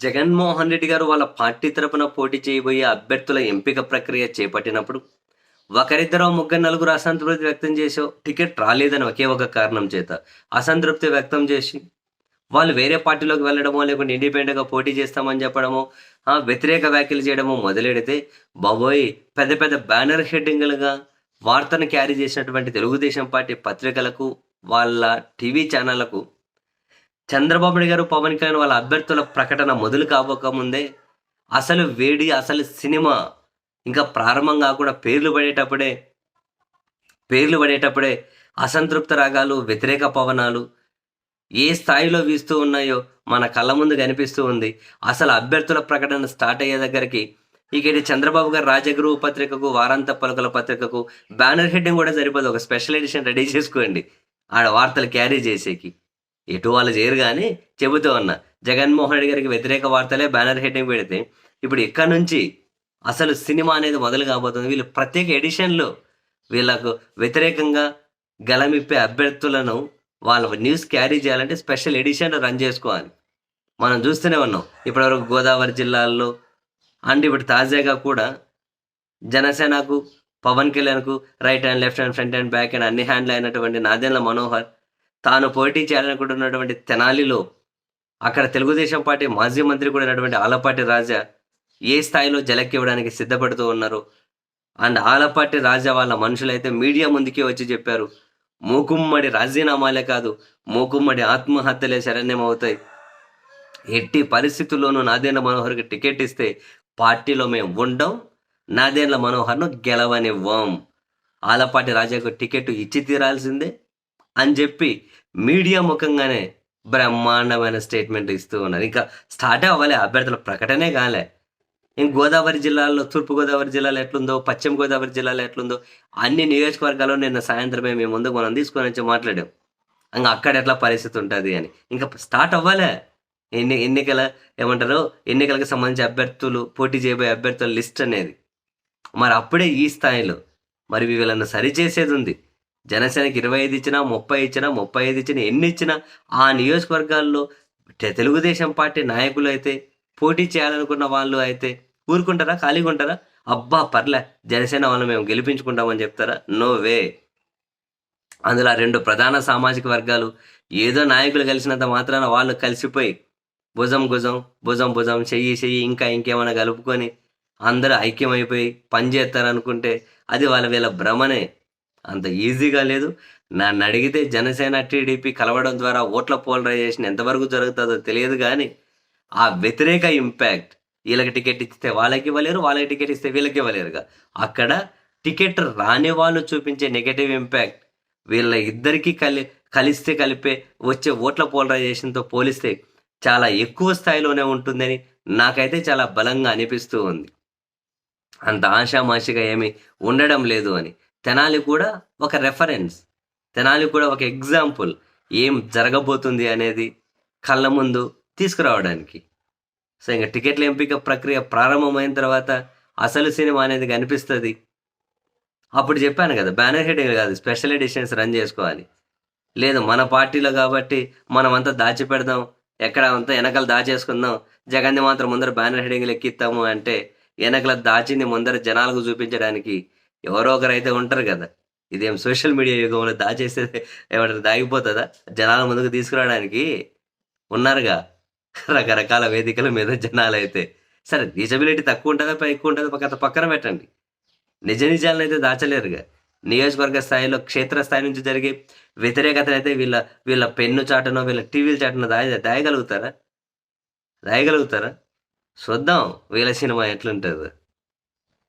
జగన్మోహన్ రెడ్డి గారు వాళ్ళ పార్టీ తరపున పోటీ చేయబోయే అభ్యర్థుల ఎంపిక ప్రక్రియ చేపట్టినప్పుడు ఒకరిద్దరు ముగ్గురు నలుగురు అసంతృప్తి వ్యక్తం చేసావు టికెట్ రాలేదని ఒకే ఒక కారణం చేత అసంతృప్తి వ్యక్తం చేసి వాళ్ళు వేరే పార్టీలోకి వెళ్ళడమో లేకుంటే ఇండిపెండెంట్గా పోటీ చేస్తామని చెప్పడమో ఆ, వ్యతిరేక వ్యాఖ్యలు చేయడమో మొదలెడితే బాబోయ్ పెద్ద పెద్ద బ్యానర్ హెడ్డింగ్లుగా వార్తను క్యారీ చేసినటువంటి తెలుగుదేశం పార్టీ పత్రికలకు వాళ్ళ టీవీ ఛానళ్ళకు చంద్రబాబు నాయుడు గారు పవన్ కళ్యాణ్ వాళ్ళ అభ్యర్థుల ప్రకటన మొదలు కాబోకముందే అసలు వేడి అసలు సినిమా ఇంకా ప్రారంభం కాకుండా పేర్లు పడేటప్పుడే పేర్లు పడేటప్పుడే అసంతృప్త రాగాలు వ్యతిరేక పవనాలు ఏ స్థాయిలో వీస్తూ ఉన్నాయో మన కళ్ళ ముందు కనిపిస్తూ ఉంది. అసలు అభ్యర్థుల ప్రకటన స్టార్ట్ అయ్యే దగ్గరికి ఇక ఇది చంద్రబాబు గారు రాజగురువు పత్రికకు వారాంత పలుకల పత్రికకు బ్యానర్ హెడ్డింగ్ కూడా సరిపోదు. ఒక స్పెషల్ ఎడిషన్ రెడీ చేసుకోండి. ఆడ వార్తలు క్యారీ చేసేకి. ఎటు వాళ్ళు చేయరు కానీ చెబుతూ ఉన్నా. జగన్మోహన్ రెడ్డి గారికి వ్యతిరేక వార్తలే బ్యానర్ హెడ్డింగ్ పెడితే ఇప్పుడు ఇక్కడ నుంచి అసలు సినిమా అనేది మొదలు కాబోతుంది. వీళ్ళు ప్రత్యేక ఎడిషన్లో. వీళ్ళకు వ్యతిరేకంగా గలమిప్పే అభ్యర్థులను వాళ్ళ న్యూస్ క్యారీ చేయాలంటే స్పెషల్ ఎడిషన్ రన్ చేసుకోవాలి. మనం చూస్తూనే ఉన్నాం. ఇప్పటివరకు గోదావరి జిల్లాల్లో అండ్ ఇప్పుడు తాజాగా కూడా జనసేనకు పవన్ కళ్యాణ్కు right hand left hand front hand back hand అన్ని హ్యాండ్లు అయినటువంటి నాదెండ్ల మనోహర్ తాను పోటీ చేయాలనుకుంటున్నటువంటి తెనాలిలో అక్కడ తెలుగుదేశం పార్టీ మాజీ మంత్రి కూడా అయినటువంటి ఆలపాటి రాజా ఏ స్థాయిలో జలక్కివ్వడానికి సిద్ధపడుతూ ఉన్నారు? అండ్ ఆలపాటి రాజా వాళ్ళ మనుషులైతే మీడియా ముందుకే వచ్చి చెప్పారు మూకుమ్మడి రాజీనామాలే కాదు మూకుమ్మడి ఆత్మహత్యలే శరణ్యం అవుతాయి ఎట్టి పరిస్థితుల్లోనూ నాదేండ్ల మనోహర్కి టికెట్ ఇస్తే పార్టీలో మేము ఉండం నాదేండ్ల మనోహర్ను గెలవనివ్వం. ఆలపాటి రాజాకు టికెట్ ఇచ్చి తీరాల్సిందే. అని చెప్పి మీడియా ముఖంగానే బ్రహ్మాండమైన స్టేట్మెంట్ ఇస్తూ ఉన్నారు. ఇంకా స్టార్ట్ అవ్వలే అభ్యర్థుల ప్రకటనే కాలే. ఇంక గోదావరి జిల్లాలో తూర్పు గోదావరి జిల్లాలో ఎట్లుందో పశ్చిమ గోదావరి జిల్లాలో ఎట్లుందో అన్ని నియోజకవర్గాల్లో నిన్న సాయంత్రమే మేము ముందుకు మనం తీసుకొని వచ్చి మాట్లాడాం. ఇంకా అక్కడ ఎట్లా పరిస్థితి ఉంటుంది అని. ఇంకా స్టార్ట్ అవ్వాలే. ఎన్ని ఎన్నికల ఏమంటారు ఎన్నికలకు సంబంధించి అభ్యర్థులు పోటీ చేయబోయే అభ్యర్థుల లిస్ట్ అనేది. మరి అప్పుడే ఈ స్థాయిలో మరి వీళ్ళని సరిచేసేది ఉంది. జనసేనకి ఇరవై ఐదు ఇచ్చినా ముప్పై ఇచ్చినా ముప్పై ఐదు ఇచ్చినా ఎన్ని ఇచ్చినా ఆ నియోజకవర్గాల్లో తెలుగుదేశం పార్టీ నాయకులు అయితే పోటీ చేయాలనుకున్న వాళ్ళు అయితే ఊరుకుంటారా? ఖాళీగా ఉంటారా అబ్బా పర్లే. జనసేన వాళ్ళు మేము గెలిపించుకుంటామని చెప్తారా? No way. అందులో రెండు ప్రధాన సామాజిక వర్గాలు ఏదో నాయకులు కలిసినంత మాత్రాన వాళ్ళు కలిసిపోయి భుజం భుజం భుజం భుజం చెయ్యి చెయ్యి ఇంకా ఇంకేమైనా కలుపుకొని అందరూ ఐక్యమైపోయి పనిచేస్తారనుకుంటే అది వాళ్ళ వీళ్ళ భ్రమనే. అంత ఈజీగా లేదు. నన్ను అడిగితే జనసేన టీడీపీ కలవడం ద్వారా ఓట్ల పోలరైజేషన్ ఎంతవరకు జరుగుతుందో తెలియదు కానీ ఆ వ్యతిరేక ఇంపాక్ట్ వీళ్ళకి టికెట్ ఇస్తే వాళ్ళకి ఇవ్వలేరు వాళ్ళకి టికెట్ ఇస్తే వీళ్ళకి ఇవ్వలేరుగా. అక్కడ టికెట్ రాని వాళ్ళు చూపించే నెగటివ్ ఇంపాక్ట్ వీళ్ళ ఇద్దరికి కలి కలిస్తే కలిపే వచ్చే ఓట్ల పోలరైజేషన్తో పోలిస్తే చాలా ఎక్కువ స్థాయిలోనే ఉంటుందని నాకైతే చాలా బలంగా అనిపిస్తూ ఉంది. అంత ఆషామాషిగా ఏమీ ఉండడం లేదు అని. తెనాలి కూడా ఒక రెఫరెన్స్ తెనాలి కూడా ఒక ఎగ్జాంపుల్ ఏం జరగబోతుంది అనేది కళ్ళ ముందు తీసుకురావడానికి. సో ఇంకా టికెట్ల ఎంపిక ప్రక్రియ ప్రారంభమైన తర్వాత అసలు సినిమా అనేది కనిపిస్తుంది. అప్పుడు చెప్పాను కదా బ్యానర్ హెడ్డింగ్ కాదు స్పెషల్ ఎడిషన్స్ రన్ చేసుకోవాలి. లేదు మన పార్టీలో కాబట్టి మనం అంతా దాచిపెడదాం ఎక్కడ అంతా వెనకలు దాచేసుకుందాం జగన్ని మాత్రం ముందర బ్యానర్ హెడ్డింగ్లు ఎక్కిస్తాము అంటే వెనకల దాచింది ముందర జనాలకు చూపించడానికి ఎవరో ఒకరు అయితే ఉంటారు కదా. ఇదేం సోషల్ మీడియా యుగంలో దాచేస్తే ఏమంటారు దాగిపోతుందా? జనాల ముందుకు తీసుకురావడానికి ఉన్నారుగా. రకరకాల వేదికల మీద జనాలు అయితే సరే రీచబిలిటీ తక్కువ ఉంటుందా ఎక్కువ ఉంటుందా? పక్క పక్కన పెట్టండి. నిజ నిజాలను అయితే దాచలేరుగా. నియోజకవర్గ స్థాయిలో క్షేత్ర స్థాయి నుంచి జరిగే వ్యతిరేకతను అయితే వీళ్ళ వీళ్ళ పెన్ను చాటనో వీళ్ళ టీవీల చాటనో దాయ దాయగలుగుతారా? దాయగలుగుతారా? చూద్దాం వీళ్ళ సినిమా ఎట్లుంటుందో.